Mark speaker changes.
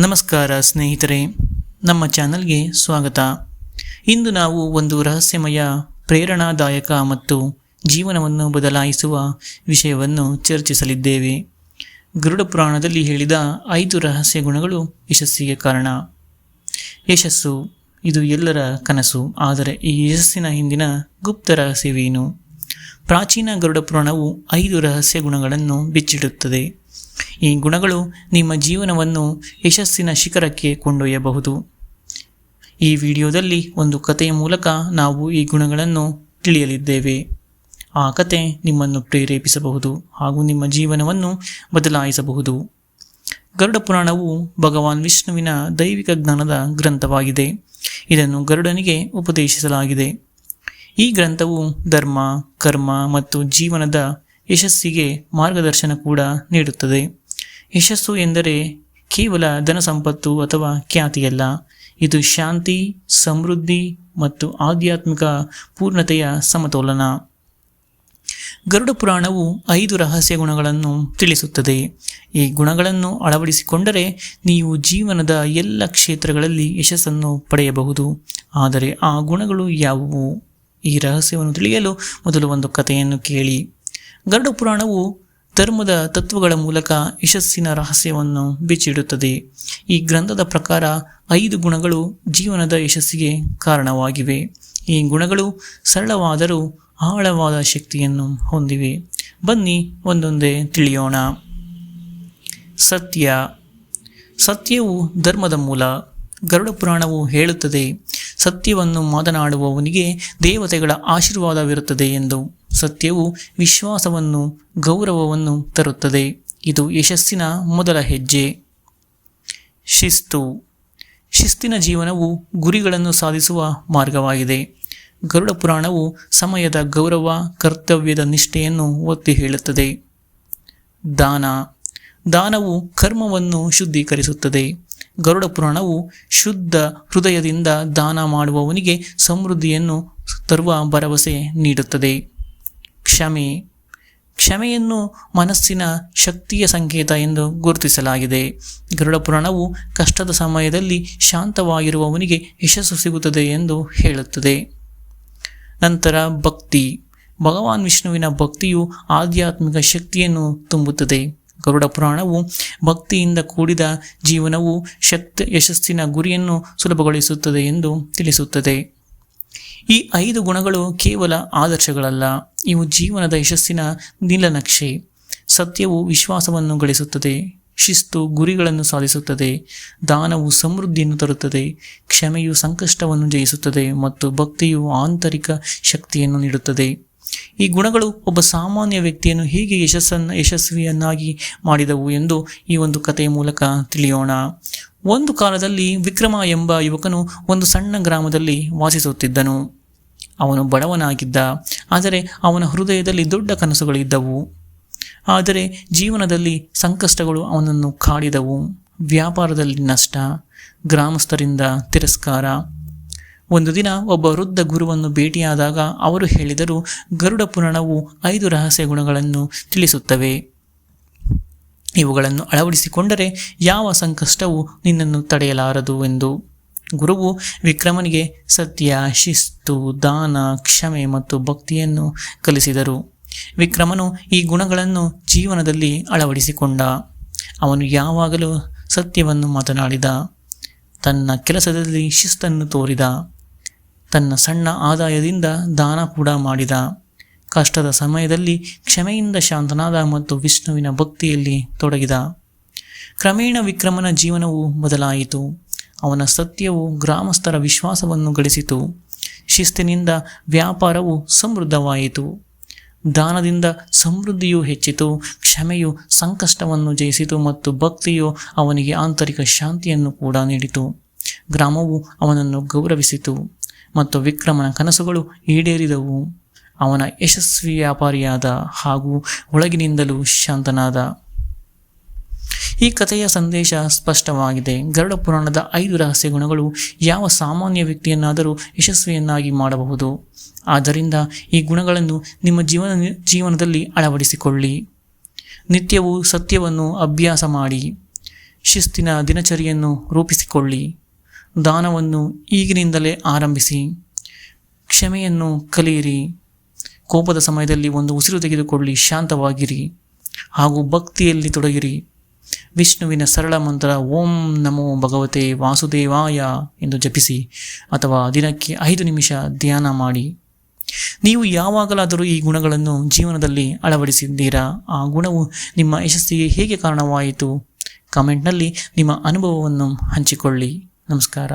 Speaker 1: ನಮಸ್ಕಾರ ಸ್ನೇಹಿತರೆ, ನಮ್ಮ ಚಾನಲ್ಗೆ ಸ್ವಾಗತ. ಇಂದು ನಾವು ಒಂದು ರಹಸ್ಯಮಯ, ಪ್ರೇರಣಾದಾಯಕ ಮತ್ತು ಜೀವನವನ್ನು ಬದಲಾಯಿಸುವ ವಿಷಯವನ್ನು ಚರ್ಚಿಸಲಿದ್ದೇವೆ. ಗರುಡ ಪುರಾಣದಲ್ಲಿ ಹೇಳಿದ ಐದು ರಹಸ್ಯ ಗುಣಗಳು ಯಶಸ್ಸಿಗೆ ಕಾರಣ. ಯಶಸ್ಸು, ಇದು ಎಲ್ಲರ ಕನಸು, ಆದರೆ ಈ ಯಶಸ್ಸಿನ ಹಿಂದಿನ ಗುಪ್ತ ರಹಸ್ಯವೇನು? ಪ್ರಾಚೀನ ಗರುಡ ಪುರಾಣವು ಐದು ರಹಸ್ಯ ಗುಣಗಳನ್ನು ಬಿಚ್ಚಿಡುತ್ತದೆ. ಈ ಗುಣಗಳು ನಿಮ್ಮ ಜೀವನವನ್ನು ಯಶಸ್ಸಿನ ಶಿಖರಕ್ಕೆ ಕೊಂಡೊಯ್ಯಬಹುದು. ಈ ವಿಡಿಯೋದಲ್ಲಿ ಒಂದು ಕಥೆಯ ಮೂಲಕ ನಾವು ಈ ಗುಣಗಳನ್ನು ತಿಳಿಯಲಿದ್ದೇವೆ. ಆ ಕತೆ ನಿಮ್ಮನ್ನು ಪ್ರೇರೇಪಿಸಬಹುದು ಹಾಗೂ ನಿಮ್ಮ ಜೀವನವನ್ನು ಬದಲಾಯಿಸಬಹುದು. ಗರುಡ ಪುರಾಣವು ಭಗವಾನ್ ವಿಷ್ಣುವಿನ ದೈವಿಕ ಜ್ಞಾನದ ಗ್ರಂಥವಾಗಿದೆ. ಇದನ್ನು ಗರುಡನಿಗೆ ಉಪದೇಶಿಸಲಾಗಿದೆ. ಈ ಗ್ರಂಥವು ಧರ್ಮ, ಕರ್ಮ ಮತ್ತು ಜೀವನದ ಯಶಸ್ಸಿಗೆ ಮಾರ್ಗದರ್ಶನ ಕೂಡ ನೀಡುತ್ತದೆ. ಯಶಸ್ಸು ಎಂದರೆ ಕೇವಲ ಧನ ಸಂಪತ್ತು ಅಥವಾ ಖ್ಯಾತಿಯಲ್ಲ. ಇದು ಶಾಂತಿ, ಸಮೃದ್ಧಿ ಮತ್ತು ಆಧ್ಯಾತ್ಮಿಕ ಪೂರ್ಣತೆಯ ಸಮತೋಲನ. ಗರುಡ ಪುರಾಣವು ಐದು ರಹಸ್ಯ ಗುಣಗಳನ್ನು ತಿಳಿಸುತ್ತದೆ. ಈ ಗುಣಗಳನ್ನು ಅಳವಡಿಸಿಕೊಂಡರೆ ನೀವು ಜೀವನದ ಎಲ್ಲ ಕ್ಷೇತ್ರಗಳಲ್ಲಿ ಯಶಸ್ಸನ್ನು ಪಡೆಯಬಹುದು. ಆದರೆ ಆ ಗುಣಗಳು ಯಾವುವು? ಈ ರಹಸ್ಯವನ್ನು ತಿಳಿಯಲು ಮೊದಲು ಒಂದು ಕಥೆಯನ್ನು ಕೇಳಿ. ಗರುಡ ಪುರಾಣವು ಧರ್ಮದ ತತ್ವಗಳ ಮೂಲಕ ಯಶಸ್ಸಿನ ರಹಸ್ಯವನ್ನು ಬಿಚ್ಚಿಡುತ್ತದೆ. ಈ ಗ್ರಂಥದ ಪ್ರಕಾರ ಐದು ಗುಣಗಳು ಜೀವನದ ಯಶಸ್ಸಿಗೆ ಕಾರಣವಾಗಿವೆ. ಈ ಗುಣಗಳು ಸರಳವಾದರೂ ಆಳವಾದ ಶಕ್ತಿಯನ್ನು ಹೊಂದಿವೆ. ಬನ್ನಿ ಒಂದೊಂದೇ ತಿಳಿಯೋಣ. ಸತ್ಯ. ಸತ್ಯವು ಧರ್ಮದ ಮೂಲ. ಗರುಡ ಪುರಾಣವು ಹೇಳುತ್ತದೆ ಸತ್ಯವನ್ನು ಮಾತನಾಡುವವನಿಗೆ ದೇವತೆಗಳ ಆಶೀರ್ವಾದವಿರುತ್ತದೆ ಎಂದು ಸತ್ಯವು ವಿಶ್ವಾಸವನ್ನು, ಗೌರವವನ್ನು ತರುತ್ತದೆ. ಇದು ಯಶಸ್ಸಿನ ಮೊದಲ ಹೆಜ್ಜೆ. ಶಿಸ್ತು. ಶಿಸ್ತಿನ ಜೀವನವು ಗುರಿಗಳನ್ನು ಸಾಧಿಸುವ ಮಾರ್ಗವಾಗಿದೆ. ಗರುಡ ಪುರಾಣವು ಸಮಯದ ಗೌರವ, ಕರ್ತವ್ಯದ ನಿಷ್ಠೆಯನ್ನು ಒತ್ತಿ ಹೇಳುತ್ತದೆ. ದಾನ. ದಾನವು ಕರ್ಮವನ್ನು ಶುದ್ಧೀಕರಿಸುತ್ತದೆ. ಗರುಡ ಪುರಾಣವು ಶುದ್ಧ ಹೃದಯದಿಂದ ದಾನ ಮಾಡುವವನಿಗೆ ಸಮೃದ್ಧಿಯನ್ನು ತರುವ ಭರವಸೆ ನೀಡುತ್ತದೆ. ಕ್ಷಮೆ. ಕ್ಷಮೆಯನ್ನು ಮನಸ್ಸಿನ ಶಕ್ತಿಯ ಸಂಕೇತ ಎಂದು ಗುರುತಿಸಲಾಗಿದೆ. ಗರುಡ ಪುರಾಣವು ಕಷ್ಟದ ಸಮಯದಲ್ಲಿ ಶಾಂತವಾಗಿರುವವನಿಗೆ ಯಶಸ್ಸು ಸಿಗುತ್ತದೆ ಎಂದು ಹೇಳುತ್ತದೆ. ನಂತರ ಭಕ್ತಿ. ಭಗವಾನ್ ವಿಷ್ಣುವಿನ ಭಕ್ತಿಯು ಆಧ್ಯಾತ್ಮಿಕ ಶಕ್ತಿಯನ್ನು ತುಂಬುತ್ತದೆ. ಗರುಡ ಪುರಾಣವು ಭಕ್ತಿಯಿಂದ ಕೂಡಿದ ಜೀವನವು ಶಕ್ತಿ ಯಶಸ್ಸಿನ ಗುರಿಯನ್ನು ಸುಲಭಗೊಳಿಸುತ್ತದೆ ಎಂದು ತಿಳಿಸುತ್ತದೆ. ಈ ಐದು ಗುಣಗಳು ಕೇವಲ ಆದರ್ಶಗಳಲ್ಲ, ಇವು ಜೀವನದ ಯಶಸ್ಸಿನ ನೀಲನಕ್ಷೆ ಸತ್ಯವು ವಿಶ್ವಾಸವನ್ನು ಗಳಿಸುತ್ತದೆ, ಶಿಸ್ತು ಗುರಿಗಳನ್ನು ಸಾಧಿಸುತ್ತದೆ, ದಾನವು ಸಮೃದ್ಧಿಯನ್ನು ತರುತ್ತದೆ, ಕ್ಷಮೆಯು ಸಂಕಷ್ಟವನ್ನು ಜಯಿಸುತ್ತದೆ ಮತ್ತು ಭಕ್ತಿಯು ಆಂತರಿಕ ಶಕ್ತಿಯನ್ನು ನೀಡುತ್ತದೆ. ಈ ಗುಣಗಳು ಒಬ್ಬ ಸಾಮಾನ್ಯ ವ್ಯಕ್ತಿಯನ್ನು ಹೇಗೆ ಯಶಸ್ಸನ್ನು ಯಶಸ್ವಿಯನ್ನಾಗಿ ಮಾಡಿದವು ಎಂದು ಈ ಒಂದು ಕಥೆಯ ಮೂಲಕ ತಿಳಿಯೋಣ. ಒಂದು ಕಾಲದಲ್ಲಿ ವಿಕ್ರಮ ಎಂಬ ಯುವಕನು ಒಂದು ಸಣ್ಣ ಗ್ರಾಮದಲ್ಲಿ ವಾಸಿಸುತ್ತಿದ್ದನು. ಅವನು ಬಡವನಾಗಿದ್ದ, ಆದರೆ ಅವನ ಹೃದಯದಲ್ಲಿ ದೊಡ್ಡ ಕನಸುಗಳಿದ್ದವು ಆದರೆ ಜೀವನದಲ್ಲಿ ಸಂಕಷ್ಟಗಳು ಅವನನ್ನು ಕಾಡಿದವು. ವ್ಯಾಪಾರದಲ್ಲಿ ನಷ್ಟ, ಗ್ರಾಮಸ್ಥರಿಂದ ತಿರಸ್ಕಾರ ಒಂದು ದಿನ ಒಬ್ಬ ವೃದ್ಧ ಗುರುವನ್ನು ಭೇಟಿಯಾದಾಗ ಅವರು ಹೇಳಿದರು, ಗರುಡ ಪುರಾಣವು ಐದು ರಹಸ್ಯ ಗುಣಗಳನ್ನು ತಿಳಿಸುತ್ತವೆ. ಇವುಗಳನ್ನು ಅಳವಡಿಸಿಕೊಂಡರೆ ಯಾವ ಸಂಕಷ್ಟವೂ ನಿನ್ನನ್ನು ತಡೆಯಲಾರದು ಎಂದು. ಗುರುವು ವಿಕ್ರಮನಿಗೆ ಸತ್ಯ, ಶಿಸ್ತು, ದಾನ, ಕ್ಷಮೆ ಮತ್ತು ಭಕ್ತಿಯನ್ನು ಕಲಿಸಿದರು. ವಿಕ್ರಮನು ಈ ಗುಣಗಳನ್ನು ಜೀವನದಲ್ಲಿ ಅಳವಡಿಸಿಕೊಂಡ. ಅವನು ಯಾವಾಗಲೂ ಸತ್ಯವನ್ನು ಮಾತನಾಡಿದ. ತನ್ನ ಕೆಲಸದಲ್ಲಿ ಶಿಸ್ತನ್ನು ತೋರಿದ. ತನ್ನ ಸಣ್ಣ ಆದಾಯದಿಂದ ದಾನ ಕೂಡ ಮಾಡಿದ. ಕಷ್ಟದ ಸಮಯದಲ್ಲಿ ಕ್ಷಮೆಯಿಂದ ಶಾಂತನಾದ ಮತ್ತು ವಿಷ್ಣುವಿನ ಭಕ್ತಿಯಲ್ಲಿ ತೊಡಗಿದ. ಕ್ರಮೇಣ ವಿಕ್ರಮನ ಜೀವನವು ಬದಲಾಯಿತು. ಅವನ ಸತ್ಯವು ಗ್ರಾಮಸ್ಥರ ವಿಶ್ವಾಸವನ್ನು ಗಳಿಸಿತು. ಶಿಸ್ತಿನಿಂದ ವ್ಯಾಪಾರವು ಸಮೃದ್ಧವಾಯಿತು. ದಾನದಿಂದ ಸಮೃದ್ಧಿಯು ಹೆಚ್ಚಿತು. ಕ್ಷಮೆಯು ಸಂಕಷ್ಟವನ್ನು ಜಯಿಸಿತು ಮತ್ತು ಭಕ್ತಿಯು ಅವನಿಗೆ ಆಂತರಿಕ ಶಾಂತಿಯನ್ನು ಕೂಡ ನೀಡಿತು. ಗ್ರಾಮವು ಅವನನ್ನು ಗೌರವಿಸಿತು. ಮತ್ತು ವಿಕ್ರಮನ ಕನಸುಗಳು ಈಡೇರಿದವು. ಅವನ ಯಶಸ್ವಿ ವ್ಯಾಪಾರಿಯಾದ ಹಾಗೂ ಒಳಗಿನಿಂದಲೂ ಶಾಂತನಾದ. ಈ ಕಥೆಯ ಸಂದೇಶ ಸ್ಪಷ್ಟವಾಗಿದೆ. ಗರುಡ ಪುರಾಣದ ಐದು ರಹಸ್ಯ ಗುಣಗಳು ಯಾವ ಸಾಮಾನ್ಯ ವ್ಯಕ್ತಿಯನ್ನಾದರೂ ಯಶಸ್ವಿಯನ್ನಾಗಿ ಮಾಡಬಹುದು. ಆದ್ದರಿಂದ ಈ ಗುಣಗಳನ್ನು ನಿಮ್ಮ ಜೀವನ ಜೀವನದಲ್ಲಿ ಅಳವಡಿಸಿಕೊಳ್ಳಿ. ನಿತ್ಯವೂ ಸತ್ಯವನ್ನು ಅಭ್ಯಾಸ ಮಾಡಿ. ಶಿಸ್ತಿನ ದಿನಚರಿಯನ್ನು ರೂಪಿಸಿಕೊಳ್ಳಿ. ದಾನವನ್ನು ಈಗಿನಿಂದಲೇ ಆರಂಭಿಸಿ, ಕ್ಷಮೆಯನ್ನು ಕಲಿಯಿರಿ. ಕೋಪದ ಸಮಯದಲ್ಲಿ ಒಂದು ಉಸಿರು ತೆಗೆದುಕೊಳ್ಳಿ, ಶಾಂತವಾಗಿರಿ ಹಾಗೂ ಭಕ್ತಿಯಲ್ಲಿ ತೊಡಗಿರಿ. ವಿಷ್ಣುವಿನ ಸರಳ ಮಂತ್ರ ಓಂ ನಮೋ ಭಗವತೆ ವಾಸುದೇವಾಯ ಎಂದು ಜಪಿಸಿ ಅಥವಾ ದಿನಕ್ಕೆ ಐದು ನಿಮಿಷ ಧ್ಯಾನ ಮಾಡಿ. ನೀವು ಯಾವಾಗಲಾದರೂ ಈ ಗುಣಗಳನ್ನು ಜೀವನದಲ್ಲಿ ಅಳವಡಿಸಿದ್ದೀರಾ? ಆ ಗುಣವು ನಿಮ್ಮ ಯಶಸ್ಸಿಗೆ ಹೇಗೆ ಕಾರಣವಾಯಿತು? ಕಾಮೆಂಟ್ನಲ್ಲಿ ನಿಮ್ಮ ಅನುಭವವನ್ನು ಹಂಚಿಕೊಳ್ಳಿ. ನಮಸ್ಕಾರ